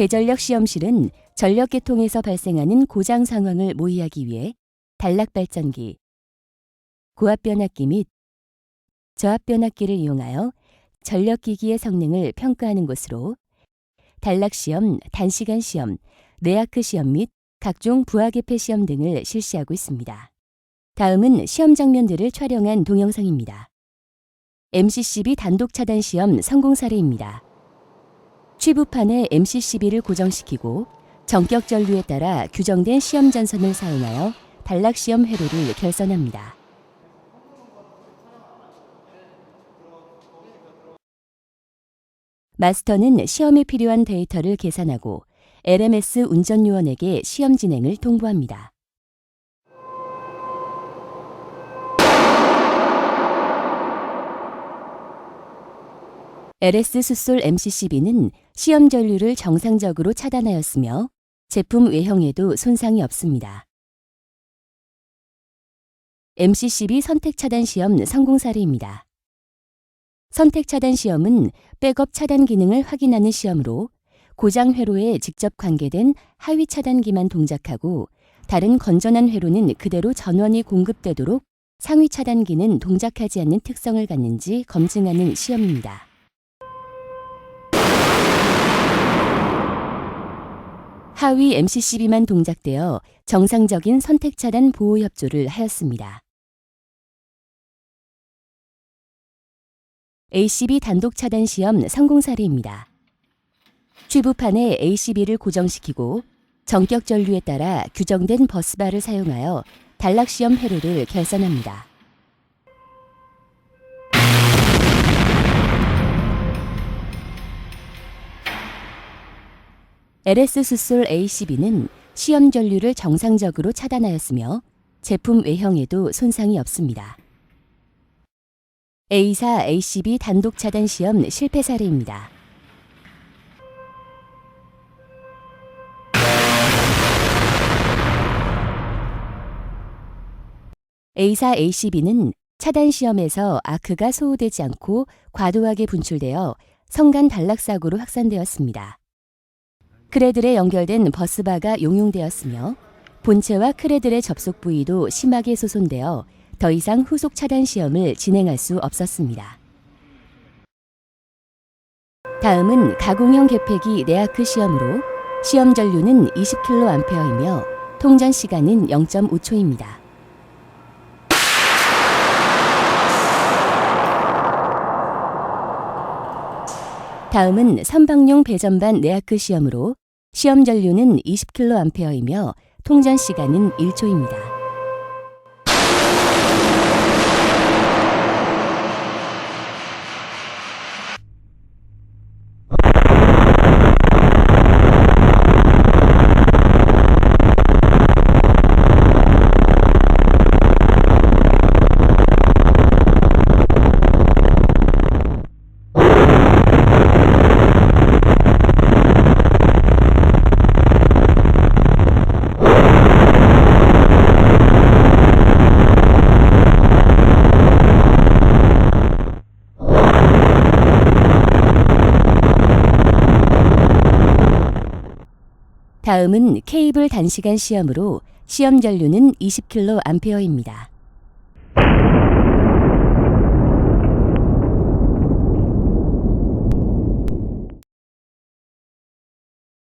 대전력 시험실은 전력 계통에서 발생하는 고장 상황을 모의하기 위해 단락 발전기, 고압 변압기 및 저압 변압기를 이용하여 전력 기기의 성능을 평가하는 곳으로 단락 시험, 단시간 시험, 내아크 시험 및 각종 부하 개폐 시험 등을 실시하고 있습니다. 다음은 시험 장면들을 촬영한 동영상입니다. MC12 단독 차단 시험 성공 사례입니다. 취부판에 MC12를 고정시키고 전격 전류에 따라 규정된 시험 전선을 사용하여 단락 시험 회로를 결선합니다. 마스터는 시험에 필요한 데이터를 계산하고 LMS 운전요원에게 시험 진행을 통보합니다. LS 숫솔 MC12는 시험 전류를 정상적으로 차단하였으며 제품 외형에도 손상이 없습니다. MC12 선택 차단 시험 성공 사례입니다. 선택 차단 시험은 백업 차단 기능을 확인하는 시험으로 고장 회로에 직접 관계된 하위 차단기만 동작하고 다른 건전한 회로는 그대로 전원이 공급되도록 상위 차단기는 동작하지 않는 특성을 갖는지 검증하는 시험입니다. 하위 MC12만 동작되어 정상적인 선택 차단 보호 협조를 하였습니다. ACB 단독 차단 시험 성공 사례입니다. 취부판에 ACB를 고정시키고 전격 전류에 따라 규정된 버스바를 사용하여 단락 시험 회로를 결선합니다. LS 숫솔 ACB는 시험 전류를 정상적으로 차단하였으며 제품 외형에도 손상이 없습니다. A4 ACB 단독 차단 시험 실패 사례입니다. A4 ACB는 차단 시험에서 아크가 소호되지 않고 과도하게 분출되어 성간 단락 사고로 확산되었습니다. 크레들에 연결된 버스바가 용용되었으며 본체와 크레들의 접속 부위도 심하게 소손되어 더 이상 후속 차단 시험을 진행할 수 없었습니다. 다음은 가공형 개폐기 내아크 시험으로 시험 전류는 20kA이며 통전 시간은 0.5초입니다. 다음은 선박용 배전반 내아크 시험으로 시험 전류는 20kA이며 통전 시간은 1초입니다. 다음은 케이블 단시간 시험으로 시험 전류는 20kA입니다.